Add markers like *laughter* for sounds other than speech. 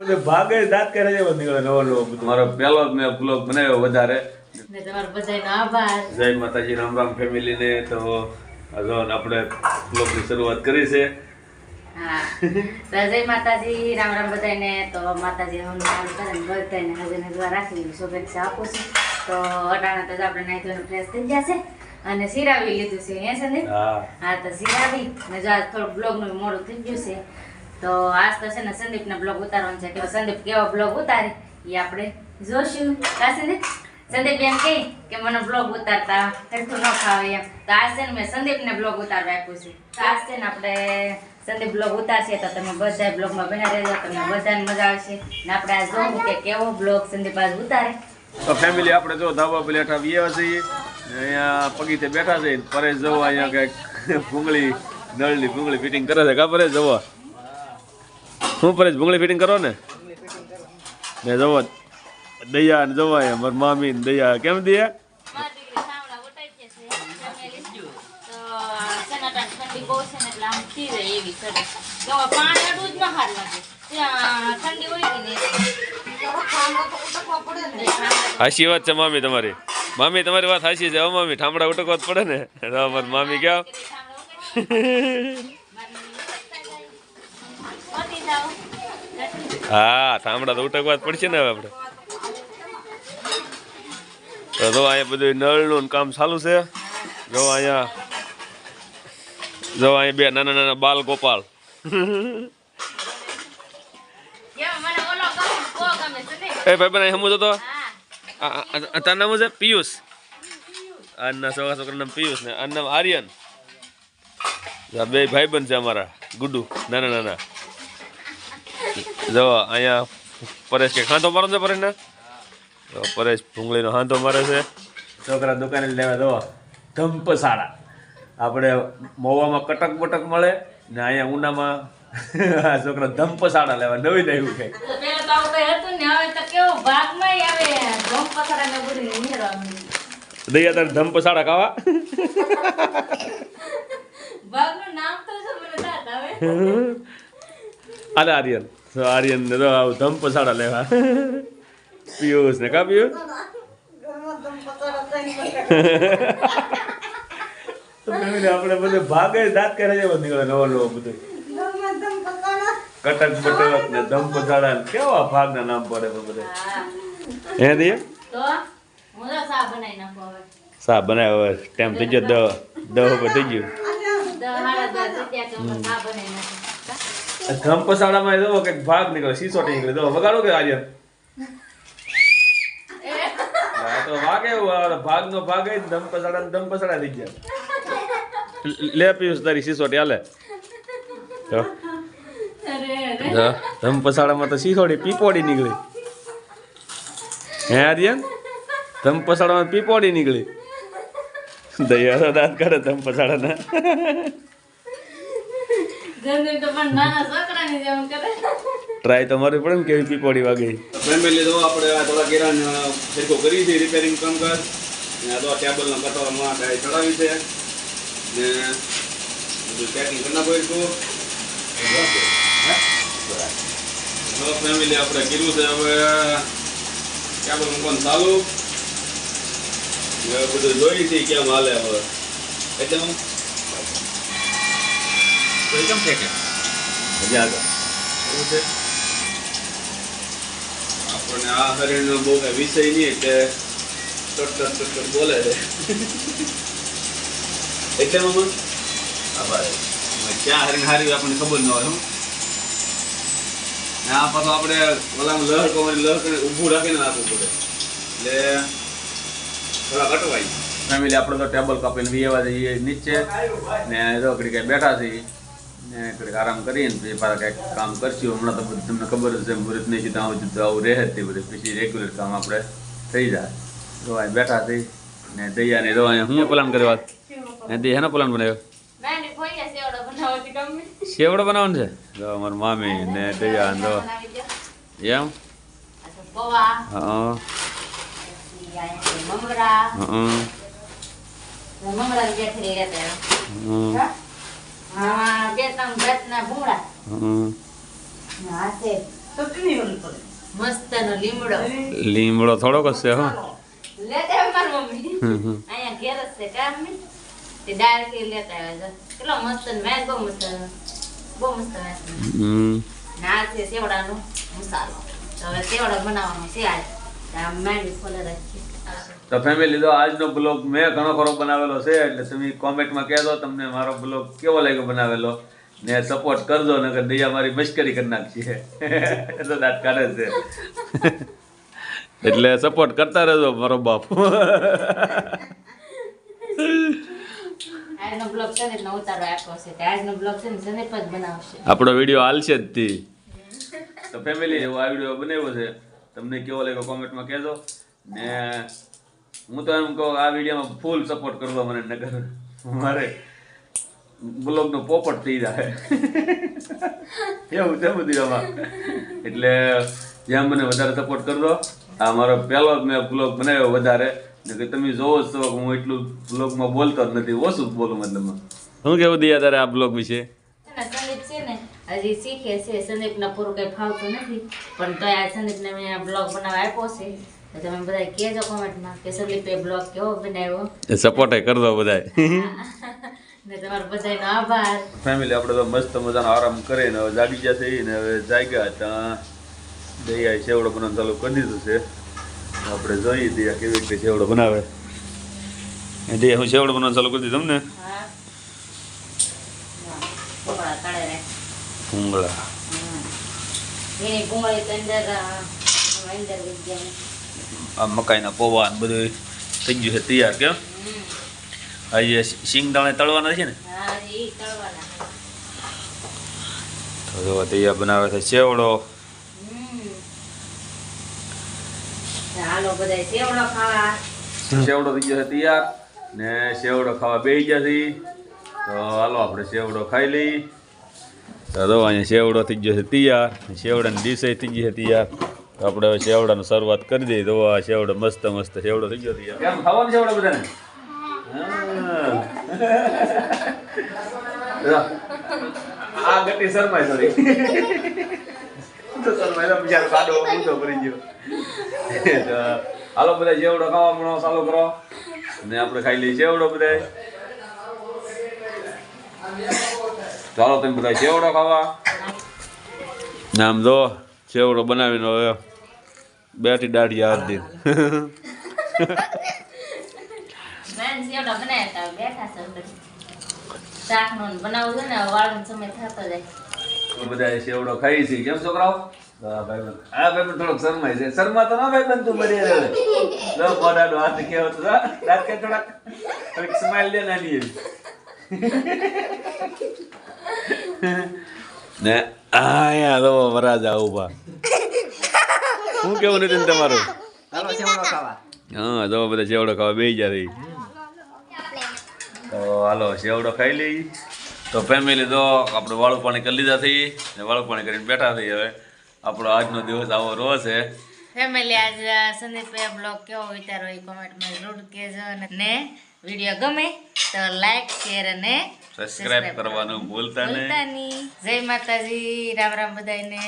બધે ભાગે દાંત કરે છે બધું નવો નવો મારો પહેલો જ મેં બ્લોગ બનાવ્યો વધારે. ને તમારો બધાયનો આભાર. જય માતાજી રામ રામ ફેમિલી ને તો આ જો ને આપણે બ્લોગની શરૂઆત કરી છે. હા. જય માતાજી રામ રામ બધાને તો માતાજી હનુમાન કરે ને બધાને રાખી શુભેચ્છા આપું છું. તો અટાણા તો આપણે નાઈ ધોઈને ફ્રેશ થઈ ગયા છે. અને સિરાવી લીધું છે હે સંદીપ? હા. હા તો સિરાવી ને જો આજ થોડું બ્લોગનું મોડું થઈ ગયું છે. તો આજ તો છે ને સંદીપને બ્લોગ ઉતારવાનો છે. કે સંદીપ કેવો બ્લોગ ઉતારે? એ આપણે જોશું. કા સંદીપ? સંદીપ એમ કહે કે મને બ્લોગ ઉતારતા હેઠું ન ખાવે એમ. તો આજ છે ને મેં સંદીપને બ્લોગ ઉતારવા આપ્યું છે. તો આજ છે ને આપણે સંદીપ બ્લોગ ઉતારશે તો તમે બધા બ્લોગમાં બના રહેજો. તમને બધાને મજા આવશે. ને આપણે આજ જોવું કે કેવો બ્લોગ સંદીપ આજ ઉતારે. તો ફેમિલી આપણે જો ધાબા પર બેઠા બીએ છીએ. અહીંયા પગીતે બેઠા છે. પરેશ જવો અહીંયા કંઈક ભૂંગળી, નળની ભૂંગળી ફિટિંગ કરે છે. કા જવો? શું પરેશ ભૂંગળી ફિટિંગ કરો ને? ને જવો દયા ને જવાય મારી મામી ને દયા. કેમ દયા? હાસી વાત છે મામી તમારી. મામી તમારી વાત હાસી છે. મામી ઠામડા ઉટકવા જ પડે ને? મામી ક્યાં? હા ઠામડા તો ઉટકવા જ પડશે ને હવે આપણે. તો અહીંયા બધું નળનું કામ ચાલુ છે. જો અહીંયા જો અહીંયા બે નાના નાના બાલ ગોપાલ. એ ભાઈ બને સમજો તો. તારું નામ છે? પિયુષ. આના છોકરા છોકરાનું નામ પિયુષ ને આનું નામ આર્યન. બે બે ભાઈબંધ છે અમારા ગુડુ નાના નાના. જો અહીંયા પરેશ કે ખાંધો મારો છે પરેશ ને પરેશ ભૂંગળીનો હાંધો મારે છે. છોકરા દુકાને લેવા દો ધંપસાડા આપણે મોવામાં કટક બટક મળે ને અહીંયા ઉનામાં આ છોકરા ધંપસાડા લેવા નવી નવી કઈ દયા તારે ધંપસાડા ખાવા. નામ તો છે મને દાદા હવે *laughs* આર્યન. તો આર્યન ને તો આવું ધંપસાડા લેવા. પિયુષ ને કા પિયુષ? આપણે બધે ભાગે દાંત કરે છે નીકળે નવો નવો બધું. કટક બટક ને ધમ પસાડા કેવા ભાગના નામ પડે બધે. હા દયા સા બનાવ્યો હવે. ટાઈમ થઈ ગયો દહ દહ ઉપર થઈ ગયું. નાખું ધંપસાડામાં જો કંઈક ભાગ નીકળે સીસોટી નીકળે. તો વગાડો કે આર્યન? *laughs* હા તો વાગે એવું આવે ભાગનો ભાગ જ ધમપસાડા ધંપસાડા થઈ ગયા. લે પીયુસ તારી સીસોટી હાલે. અરે ધમપસાડામાં તો સીસોડી પીપોડી નીકળી. હે આર્યન? ધમપસાડામાં પીપોડી નીકળી. દયા દાંત કાઢે ધમપસાડાના જલ્દી *laughs* તો પણ નાના છોકરાની જેમ કરે ટ્રાય તમારે પડે ને કેવી પીપોડી વાગે. ફેમિલી તો આપણે આ થોડા કેરાન સરખો કરી છે રિપેરિંગ કામકાજ ને આ તો ટેબલના કટોરામાં ટાઈ ચડાવી છે. ને બધું પેકિંગ કરી નાખો છું તો. ફેમિલી આપણે કીધું છે હવે ટેબલ મૂકવાનું ચાલુ. હવે બધું જોઈ છે કેમ હાલે હવે. એટલે હું તો કેમ ફેંકે હજી આગળ એવું છે આપણને આ હરિણનો બહુ કઈ વિષય નહીં એટલે ટટ ટટ બોલે છે એટલે મમ્મી આભાર ક્યાં હરિણ હારી આપણને ખબર ન હોય હું ને આ પાછું આપણે ઓલામાં લહર કવાની લહર કરીને ઊભું રાખીને રાખવું પડે એટલે થોડા કટવાય ફેમિલી આપણે તો ટેબલ કાપીને વીએવા જઈએ નીચે ને જો ઘડી કઈ બેઠા છીએ ઘડીક આરામ કરીને પછી પાછા કંઈક કામ કરશું હમણાં તો બધું તમને ખબર જ છે મુહૂર્ત નહીં સીધા આવું તો આવું રહે જ તે બધું પછી રેગ્યુલર કામ આપણે થઈ જાય જો અહીં બેઠા થઈ ને દયા ને જો અહીંયા હું પ્લાન કર્યો વાત ને દયા હેનો પ્લાન બનાવ્યો નાની ફોઈયા સેવડો બનાવતી ગમે શેવડો બનાવવાનો છે જો અમારી મામી ને દયા ને જો બનાવી દો એમ આ તો પૌવા હા પછી આ છે મમરા હા મસ્તનો લીમડો. લીમડો થોડોક જ હો. લેતા આવે મારી મમ્મી અહીંયા ઘેર જ છે કામની. તે ડાયરેક્ટ લેતા આવે છે. કેટલો મસ્ત ને મેં બહુ મસ્ત બહુ મસ્ત હમ. ના છે સેવડાનો મસાલો. તો હવે સેવડો બનાવવાનો છે આજ. તો આ માંડી ખોલે રાખી તો ફેમિલી તો આજનો બ્લોગ મેં ઘણો ખરો બનાવેલો છે એટલે તમે કોમેન્ટમાં કહેજો તમને મારો બ્લોગ કેવો લાગ્યો બનાવેલો? ને સપોર્ટ કરજો ને દયા મારી મશ્કરી કરી નાખી એ તો દાંત કાઢે છે. એટલે સપોર્ટ કરતા રહેજો મારો બાપ. આજનો બ્લોગ સંદીપનો ઉતારો આપ્યો છે. તે આજનો બ્લોગ છે ને સંદીપ જ બનાવશે? આપણો વીડિયો હાલશે જ તી. તો ફેમિલી એવો આ વીડિયો બનાવ્યો છે. તમને કેવો લાગ્યો કોમેન્ટમાં કહેજો. ને હું તો એમ કહું આ વિડીયોમાં ફૂલ સપોર્ટ કરવા મને નગર. મારે બ્લોગનો પોપટ થઈ જાય. એવું છે બધી આમાં એટલે જેમ મને વધારે સપોર્ટ કરજો. આ મારો પહેલો જ મેં બ્લોગ બનાવ્યો વધારે. કે તમે જોવો જ છો કે હું એટલું બ્લોગમાં બોલતો જ નથી. ઓછું બોલું મતલબમાં શું કેવું દિયા તારે આ બ્લોગ વિશે? હજી શીખે છે. સંદીપને પૂરું કંઈ ફાવતું નથી. પણ તોય આ સંદીપને મેં બ્લોગ બનાવવા આપ્યો છે. તમે બધા કહેજો કોમેન્ટમાં કે સંદીપે બ્લોગ કેવો બનાવ્યો? સપોર્ટ કરજો બધાય. ને ફેમિલી આપણે તો મસ્ત મજાનો આરામ કરીને હવે જાગી ગયા છે ને હવે જાગ્યા ત્યાં દયા સેવડો બનાવવાનું ચાલુ કરી દીધું છે. આપણે જોઈએ દઈએ કેવી રીતે સેવડો બનાવે. દઈએ હું સેવડો બનાવવાનું ચાલુ કરી દીધું તમને? ભૂંગળા આ મકાઈના પૌવા ને બધું થઈ ગયું છે તૈયાર કેમ? હમ સિંગ દાણે તળવાના છે ને? હા એ તળવાના. તો જો તૈયાર બનાવે છે સેવડો હમ. હાલો બધા સેવડો થઈ ગયો છે તૈયાર. ને સેવડો ખાવા બેસી ગયા છે. તો હાલો આપણે સેવડો ખાઈ લઈ. તો જો અહીંયા સેવડો થઈ ગયો છે તૈયાર. સેવડાની ડીશ થઈ ગઈ છે તૈયાર. તો આપણે હવે સેવડાની શરૂઆત કરી દઈએ. તો આ સેવડો મસ્ત મસ્ત સેવડો થઈ ગયો તૈયાર. કેમ ખાવાનું સેવડો બધાને? હા. આ ગટી શરમાય સોરી તો શરમાય બિચારો ઊંધો કરી ગયો. હાલો બધા જેવડો ખાવા મળો ચાલુ કરો. ને આપણે ખાઈ લઈએ જેવડો બધા ચાલો તમે બધા જેવડો ખાવા. નામ જો ચેવડો બનાવીને હવે બેઠી દાઢી દી *laughs* મેં સેવડો બનાવ્યા હતા બેઠા છે શાકનો ને છે ને વાળવાનો સમય થતો જાય. બધા સેવડો ખાઈ છે. કેમ છોકરાઓ? હા ભાઈબંધ. થોડોક શરમાય છે. શરમા તો ના ભાઈબંધ તું બની રહે લો મોઢાનો હાથ કેવો તો. હા, દાંત કે થોડાક. થોડીક સ્માઈલ દે નાની ને આયા તો વરાજા ઊભા શું કેવું નથી તમારું? હા તો બધા સેવડો ખાવા બે જાય તો હાલો સેવડો ખાઈ લઈ. તો ફેમિલી તો આપણે વાળું પાણી કરી લીધા થઈ ને વાળું પાણી કરીને બેઠા થઈ હવે. આપણો આજનો દિવસ આવો રો છે. ફેમિલી આજ સંદીપભાઈ બ્લોગ કેવો વિચારો એ કોમેન્ટમાં જરૂર કહેજો અને ને વીડિયો ગમે તો લાઈક શેર અને સબસ્ક્રાઇબ કરવાનું ભૂલતા નહીં. ભૂલતા નહીં. જય માતાજી રામ રામ બધાને